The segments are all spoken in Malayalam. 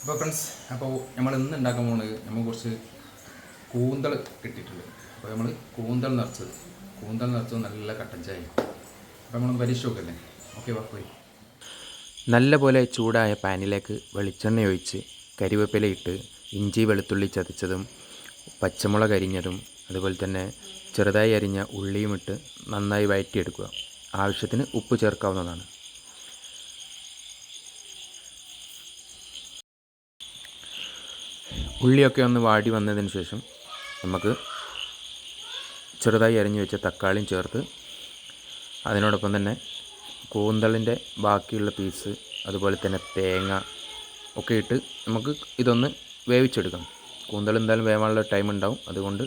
അപ്പോൾ ഫ്രണ്ട്സ് അപ്പോൾ നമ്മൾ ഇന്ന് ഉണ്ടാക്കാൻ പോകുന്നത് നമുക്ക് കുറച്ച് കൂന്തൽ കിട്ടിയിട്ടുണ്ട്. അപ്പോൾ നമ്മൾ കൂന്തൽ നിറച്ചത്. കൂന്തൽ നിറച്ചത് നല്ല കട്ടൻ ചായ. അപ്പോൾ നമ്മൾ പരീക്ഷ നോക്കല്ലേ ഓക്കെ വാ പോയി. നല്ല പോലെ ചൂടായ പാനിലേക്ക് വെളിച്ചെണ്ണ ഒഴിച്ച് കരിവേപ്പില ഇട്ട് ഇഞ്ചി വെളുത്തുള്ളി ചതച്ചതും പച്ചമുളക് അരിഞ്ഞതും അതുപോലെ തന്നെ ചെറുതായി അരിഞ്ഞ ഉള്ളിയും ഇട്ട് നന്നായി വഴറ്റിയെടുക്കുക ആവശ്യത്തിന് ഉപ്പ് ചേർക്കാവുന്നതാണ്. ഉള്ളിയൊക്കെ ഒന്ന് വാടി വന്നതിന് ശേഷം നമുക്ക് ചെറുതായി അരിഞ്ഞു വെച്ച തക്കാളിയും ചേർത്ത് അതിനോടൊപ്പം തന്നെ കൂന്തളിന്റെ ബാക്കിയുള്ള പീസ് അതുപോലെ തന്നെ തേങ്ങ ഒക്കെ ഇട്ട് നമുക്ക് ഇതൊന്ന് വേവിച്ചെടുക്കാം. കൂന്തൾ എന്തായാലും വേവാനുള്ള ടൈം ഉണ്ടാവും. അതുകൊണ്ട്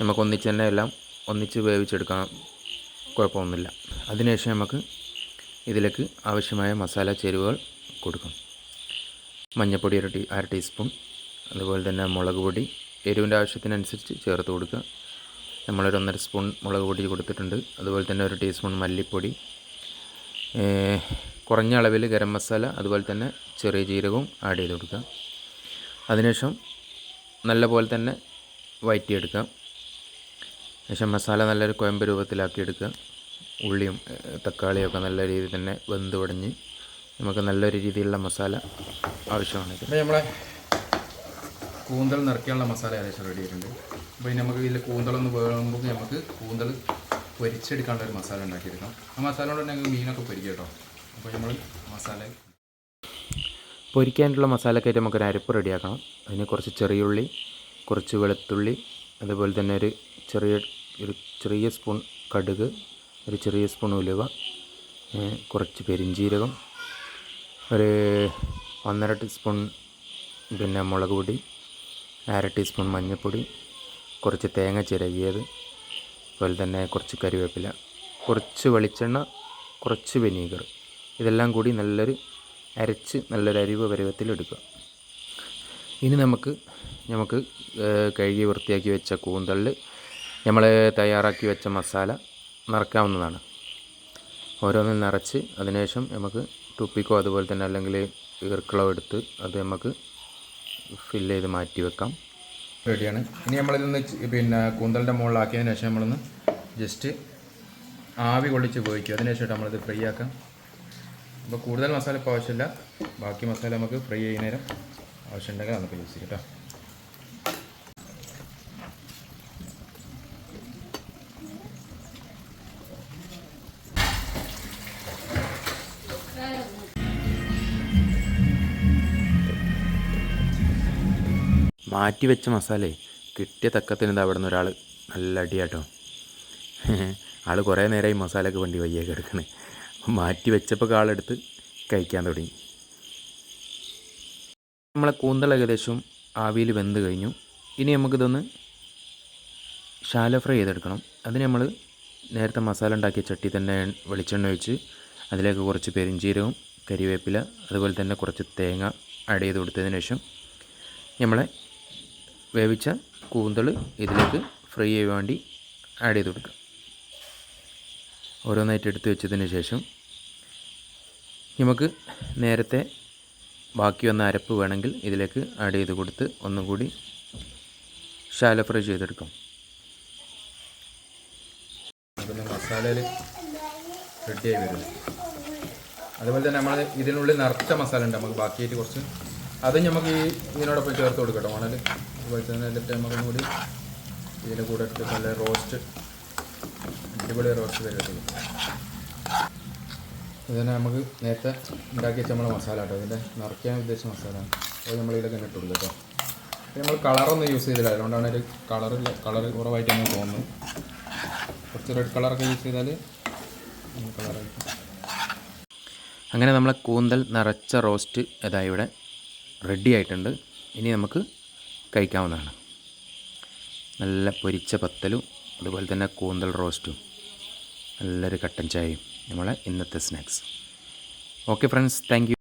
നമുക്ക് ഒന്നിച്ച് തന്നെ എല്ലാം ഒന്നിച്ച് വേവിച്ചെടുക്കാൻ കുഴപ്പമൊന്നുമില്ല. അതിനുശേഷം നമുക്ക് ഇതിലേക്ക് ആവശ്യമായ മസാല ചേരുവകൾ കൊടുക്കാം. മഞ്ഞൾപ്പൊടി ഒരു ടീ അര ടീസ്പൂൺ അതുപോലെ തന്നെ മുളക് പൊടി എരിവിന്റെ ആവശ്യത്തിനനുസരിച്ച് ചേർത്ത് കൊടുക്കുക. നമ്മളൊരു ഒന്നര സ്പൂൺ മുളക് പൊടി കൊടുത്തിട്ടുണ്ട്. അതുപോലെ തന്നെ ഒരു ടീസ്പൂൺ മല്ലിപ്പൊടി. കുറഞ്ഞ അളവിൽ ഗരം മസാല അതുപോലെ തന്നെ ചെറിയ ജീരകവും ആഡ് ചെയ്ത് കൊടുക്കുക. അതിനുശേഷം നല്ല പോലെ തന്നെ വയറ്റിയെടുക്കുക. ശേഷം മസാല നല്ലൊരു കുഴമ്പ് രൂപത്തിലാക്കിയെടുക്കുക. ഉള്ളിയും തക്കാളിയും ഒക്കെ നല്ല രീതിയിൽ തന്നെ വെന്ത് ഉടഞ്ഞ് നമുക്ക് നല്ലൊരു രീതിയിലുള്ള മസാല ആവശ്യമാണ്. നമ്മളെ കൂന്തൽ നിറയ്ക്കാനുള്ള മസാല ഏകദേശം റെഡി ആയിട്ടുണ്ട്. അപ്പോൾ ഇനി നമുക്ക് ഇതിൽ കൂന്തളൊന്ന് വേകുമ്പോൾ നമുക്ക് കൂന്തൽ പൊരിച്ചെടുക്കാനുള്ള ഒരു മസാല ഉണ്ടാക്കിയെടുക്കാം. ആ മസാല കൊണ്ട് ഞങ്ങൾക്ക് മീനൊക്കെ പൊരിക്കുക കേട്ടോ. അപ്പോൾ നമ്മൾ മസാല പൊരിക്കാനുള്ള മസാലക്കായിട്ട് നമുക്കൊരു അരപ്പ് റെഡിയാക്കണം. അതിന് കുറച്ച് ചെറിയുള്ളി കുറച്ച് വെളുത്തുള്ളി അതുപോലെ തന്നെ ഒരു ചെറിയ ഒരു ചെറിയ സ്പൂൺ കടുക് ഒരു ചെറിയ സ്പൂൺ ഉലുവ കുറച്ച് പെരിഞ്ചീരകം ഒരു ഒന്നര ടീസ്പൂൺ പിന്നെ മുളക് പൊടി അര ടീസ്പൂൺ മഞ്ഞൾപ്പൊടി കുറച്ച് തേങ്ങ ചിരകിയത് അതുപോലെ തന്നെ കുറച്ച് കരിവേപ്പില കുറച്ച് വെളിച്ചെണ്ണ കുറച്ച് വിനീഗർ. ഇതെല്ലാം കൂടി നല്ലൊരു അരച്ച് നല്ലൊരു അരിവ് പരുവത്തിൽ എടുക്കുക. ഇനി നമുക്ക് നമുക്ക് കഴുകി വൃത്തിയാക്കി വെച്ച കൂന്തളിൽ നമ്മൾ തയ്യാറാക്കി വെച്ച മസാല നിറക്കാവുന്നതാണ് ഓരോന്നിൽ നിറച്ച് അതിനുശേഷം നമുക്ക് തുപ്പിക്കോ അതുപോലെ തന്നെ അല്ലെങ്കിൽ ഈർക്കളോ എടുത്ത് അത് നമുക്ക് ഫില്ല് ചെയ്ത് മാറ്റി വെക്കാം. റെഡിയാണ് ഇനി നമ്മളിതൊന്ന് പിന്നെ കൂന്തലിന്റെ മുകളിലാക്കിയതിന് ശേഷം നമ്മളൊന്ന് ജസ്റ്റ് ആവി കൊള്ളിച്ച് ഉപയോഗിക്കും അതിന് ശേഷം നമ്മളിത് ഫ്രൈ ആക്കാം. അപ്പോൾ കൂടുതൽ മസാല ഇപ്പോൾ ആവശ്യമില്ല. ബാക്കി മസാല നമുക്ക് ഫ്രൈ ചെയ്യുന്നേരം ആവശ്യമുണ്ടെങ്കിൽ നമുക്ക് യൂസ് ചെയ്യാം കേട്ടോ. മാറ്റി വെച്ച മസാലേ കിട്ടിയ തക്കത്തിന് ഇത് അവിടെ നിന്ന് ഒരാൾ നല്ല അടിയാട്ടോ. ആൾ കുറേ നേരമായി മസാലയൊക്കെ വണ്ടി വയ്യൊക്കെ എടുക്കണേ. മാറ്റി വെച്ചപ്പോൾ ആളെടുത്ത് കഴിക്കാൻ തുടങ്ങി. നമ്മളെ കൂന്തൽ ഏകദേശം ആവിയിൽ വെന്ത് കഴിഞ്ഞു. ഇനി നമുക്കിതൊന്ന് ശാല ഫ്രൈ ചെയ്തെടുക്കണം. അതിന് നമ്മൾ നേരത്തെ മസാല ഉണ്ടാക്കിയ ചട്ടി തന്നെ വെളിച്ചെണ്ണ ഒഴിച്ച് അതിലേക്ക് കുറച്ച് പെരിഞ്ചീരവും കരിവേപ്പില അതുപോലെ തന്നെ കുറച്ച് തേങ്ങ ആഡ് ചെയ്ത് കൊടുത്തതിന് ശേഷം നമ്മളെ വേവിച്ച കൂന്തൾ ഇതിലേക്ക് ഫ്രൈ ചെയ്യാൻ വേണ്ടി ആഡ് ചെയ്ത് കൊടുക്കുക. ഓരോന്നായിട്ട് എടുത്ത് വെച്ചതിന് ശേഷം നമുക്ക് നേരത്തെ ബാക്കി വന്ന അരപ്പ് വേണമെങ്കിൽ ഇതിലേക്ക് ആഡ് ചെയ്ത് കൊടുത്ത് ഒന്നും കൂടി ശാല ഫ്രൈ ചെയ്തെടുക്കാം. നമുക്കൊന്ന് മസാലയിൽ റെഡിയായി വരും അതുപോലെ തന്നെ നമ്മൾ ഇതിനുള്ളിൽ നിറച്ച മസാല ഉണ്ട് നമുക്ക് ബാക്കിയായിട്ട് കുറച്ച് അതും നമുക്ക് ഈ ഇതിനോടൊപ്പം ചേർത്ത് കൊടുക്കട്ടോ. മണൽ വെളിച്ചെണ്ണയിലിട്ട് നമുക്ക് കൂടി ഇതിന്റെ കൂടെ ഇട്ട് നല്ല റോസ്റ്റ് അടിപൊളി റോസ്റ്റ് തരുമല്ലോ ഇതിനെ നമുക്ക് നേരത്തെ ഉണ്ടാക്കി വെച്ച നമ്മളെ മസാല കേട്ടോ. ഇതിന്റെ നിറയ്ക്കാൻ ഉദ്ദേശിച്ച മസാല. അത് നമ്മൾ ഇതിലൊക്കെ ഇട്ട് കൊടുക്കുക കേട്ടോ. നമ്മൾ കളറൊന്നും യൂസ് ചെയ്തില്ല. അതുകൊണ്ടാണ് ഒരു കളറില്ല കളർ കുറവായിട്ട് നമുക്ക് തോന്നുന്നു കുറച്ച് റെഡ് കളറൊക്കെ യൂസ് ചെയ്താൽ കളറായിട്ട് അങ്ങനെ നമ്മളെ കൂന്തൽ നിറച്ച റോസ്റ്റ് ഇതാ ഇവിടെ. റെഡി ആയിട്ടുണ്ട്. ഇനി നമുക്ക് കഴിക്കാവുന്നതാണ്. നല്ല പൊരിച്ച പത്തലും അതുപോലെ തന്നെ കൂന്തൽ റോസ്റ്റും നല്ലൊരു കട്ടൻ ചായയും. നമ്മളെ ഇന്നത്തെ സ്നാക്സ് ഓക്കെ ഫ്രണ്ട്സ് താങ്ക്